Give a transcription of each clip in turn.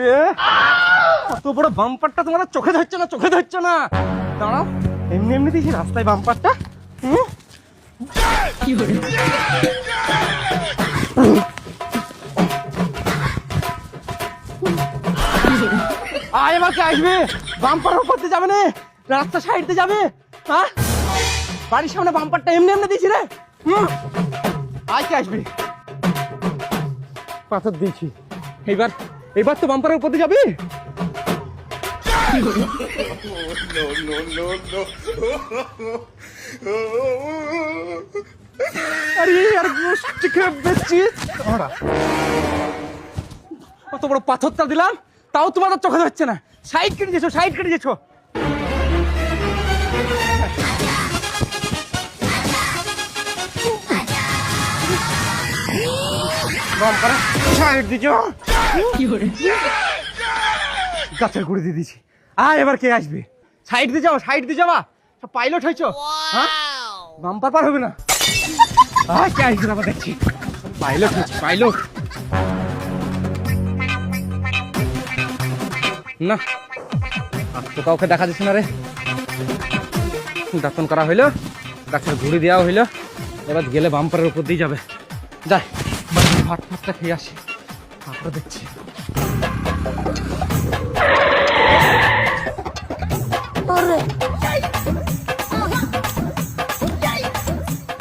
রে। বাম্পারটা তোমার চোখে ধরছে না, চোখে ধরছে না। দাঁড়াও, এমনি এমনি দিয়েছি রাস্তায় বাম্পারটা। হুম? আয় আসবে? বাম্পার দিয়ে যাবে না। রাস্তা সাইড দিয়ে যাবে। হ্যাঁ? বাড়ির সামনে বাম্পারটা এমনি এমনি দিয়েছি রে। হুম? আয় আসবে? পাথর দিয়েছি। এইবার এবার তো বাম্পারের উপর দিয়ে যাবে? আরে, আর গোষ্ঠী খেয়ে বেচছি দাঁড়া। কত বড় পাথরটা দিলাম, তাও তোমার আর চোখে ধরছে না। সাইড কেটে দিয়েছ, সাইড কেটে দিয়েছ। সাইড দিছো গাছের গুড়ি দিয়ে দিয়েছি। আর এবার কে আসবে? সাইড দিয়ে যাও সাইড দিয়ে যাওয়া পাইলট হয়েছো? হ্যাঁ? বাম্পার পার হবে না। আর কে আসবে আবার দেখছি। পাইলট হয়েছে পাইলট না তো কাউকে দেখা যাচ্ছে না রে। দাঁতন করা হইল, গাছের ঘুড়ি দেওয়া হইল। এবার গেলে বাম্পারের উপর দিয়ে যাবে। যাই ভাত ফাটটা খেয়ে আসি। তারপরে দেখছি।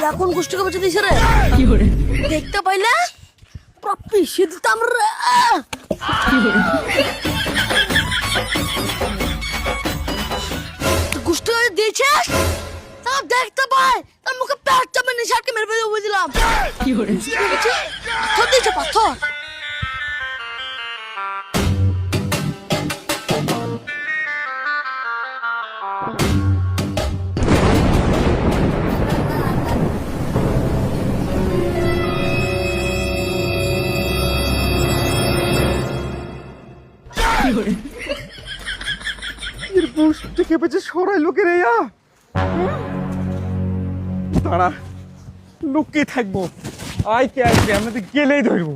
এখন গোষ্ঠীকে বেঁচে দিয়েছে রে? দেখতে পাইলে পুরো পিছিয়ে দিতাম রে। গোষ্ঠী দিয়েছে তা দেখতে পাই। তার মুখে প্যাট চাপে নিশাটকে মেরে ফেলে বুঝলাম পাথর দিয়েছে পাথর। এর সরাই লোকের এয়া দাঁড়া লুকিয়ে থাকব। আই কে আসবে আমরা তো গেলেই ধরবো।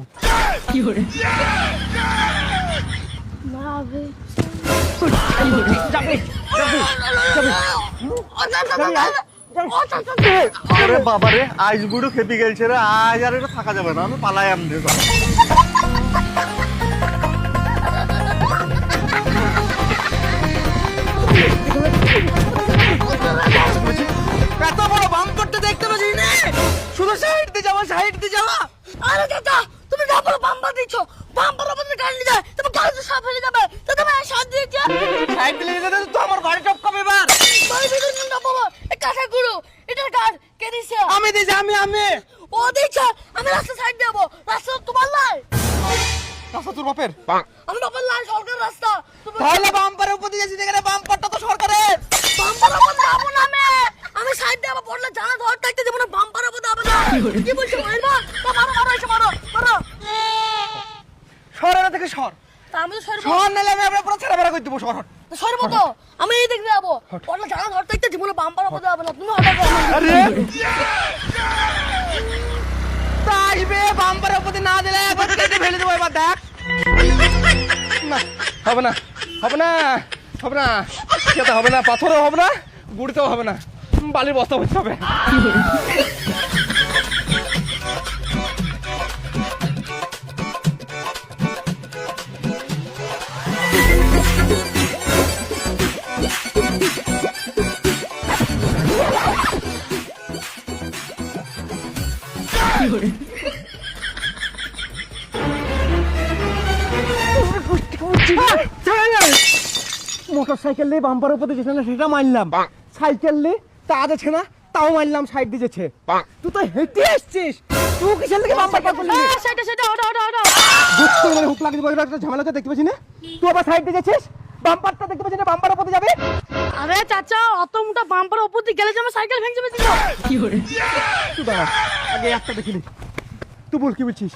যাবে যাবে যাবে। আরে বাবা রে আইস বুড়ো খেপি গেছে রে আজ আর এটা থাকা যাবে না আমি পালাই আমনে দিচ্ছ ওপর দিয়ে গাড়ি নিয়ে যায় তুমি গাড়ি তো সাফ হয়ে যাবে। তো তুমি সাথ দিয়েছে সাইড দিলে যেতে তো আমার বাড়ি টপকাবে এবার বাড়ি ভিতরে না বাবা এ কাঁচা গুরু এটার গাড় কে দিছে? আমি দিয়েছি আমি আমি। ও দিচ্ছে আমি রাস্তা সাইড দেবো রাস্তা তোমার লাই রাস্তা তোর বাপের? আমি বাবার লাই সরকার রাস্তা। তুমি তাহলে বাম্পারের উপর দিয়ে যাচ্ছি যেখানে বাম্পারটা তো সরকারের। বাম্পার ওপর যাব না আমি। আমি সাইড দেবো পড়লে জানা ধর থাকতে দেবো না বাম্পার ওপর যাবে না। কি বলছো মারবা বা মারো মারো এসে মারো মারো সর এরা থেকে সর তা আমি তো সরবো। সর নাহলে আমি আপনার পুরো ছেড়ে বেড়া করে দেবো সর সরবো তো। আমি এই দেখতে যাব। পড়লে জানা ধর থাকতে জীবনে বাম্পার ওপর যাবে না। তুমি হঠাৎ আরে! আসবে বাম্পারের উপর না দিলে একবার কেটে ফেলে দেবো এবার দেখ। না হবে না হবে না হবে না। খেতে হবে না পাথরও হবে না গুড়িতেও হবে না। বালির বস্তা বসতে হবে। মোটর সাইকেল নিয়ে বাম্পার উপর দিয়েছে না সেটা মারলাম। সাইকেল নিয়ে তা যাচ্ছে না তাও মারলাম সাইড দিয়েছে তুই তো হেঁটে এসছিস তুই কিসের থেকে বাম্পার পার করলি? হ্যাঁ, সেটা সেটা ওটা ওটা ওটা। বুঝ করে মানে হুক লাগিয়ে বলে একটা ঝামেলা দেখতে পাচ্ছি না। তুই আবার সাইড দিয়েছিস বাম্পারটা দেখতে পাচ্ছি না বাম্পার উপর দিয়ে যাবে? আরে চাচা অত মোটা বাম্পার ওপর দিয়ে গেলে যে আমার সাইকেল ভেঙে যাবে দিল তুই দাঁড়া আগে একটা দেখিনি তুই বল কি বলছিস?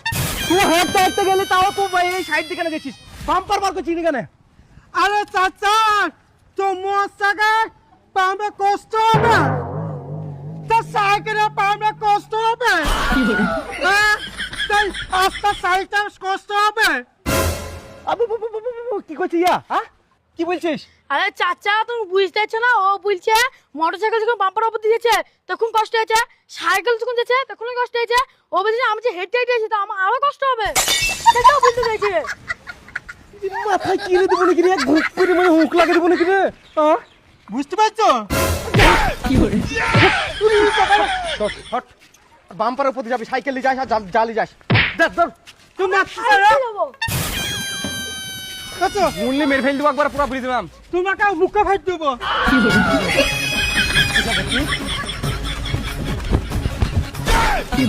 তুই হাঁটতে হাঁটতে গেলে তাও তুই এই সাইড দিকে না গেছিস বাম্পার বার করছিস কেন আরে চাচা তোমার জায়গায় পামে কষ্ট হবে। তা সাইকেলে পামে কষ্ট হবে? হ্যাঁ? তাই রাস্তা সাইকেল কষ্ট হবে? আবু বু, বু, বু, বু, বু, কি করছিস ইয়া? হ্যাঁ? কি বলছিস? আরে চাচা তুমি বুঝতে পারছ না? ও বলছে মোটর সাইকেল যখন বাম্পার উপর দিয়েছে তখন কষ্ট হয়েছে। সাইকেল যখন যাচ্ছে তখন কষ্ট হয়েছে। ও বলছে আমি যে হেঁটে হেঁটে তো আমার আরও কষ্ট হবে। সেটাও বলতে চাইছে মাথায় কিনে দেবো নাকি রে? ঘুপ করে মানে হুক লাগে দেবো নাকি রে? হ্যাঁ বুঝতে পারছ? হট হট বাম্পারের প্রতি যাবি সাইকেল নিয়ে যাস আর জাল- যাস। ধর ধর। তুমি? কি? কত মুন্নি মেরে ফেল দেবো একবার পুরো বুঝে দিলাম। তোমাকে মুখে ফাইট দেবো। কি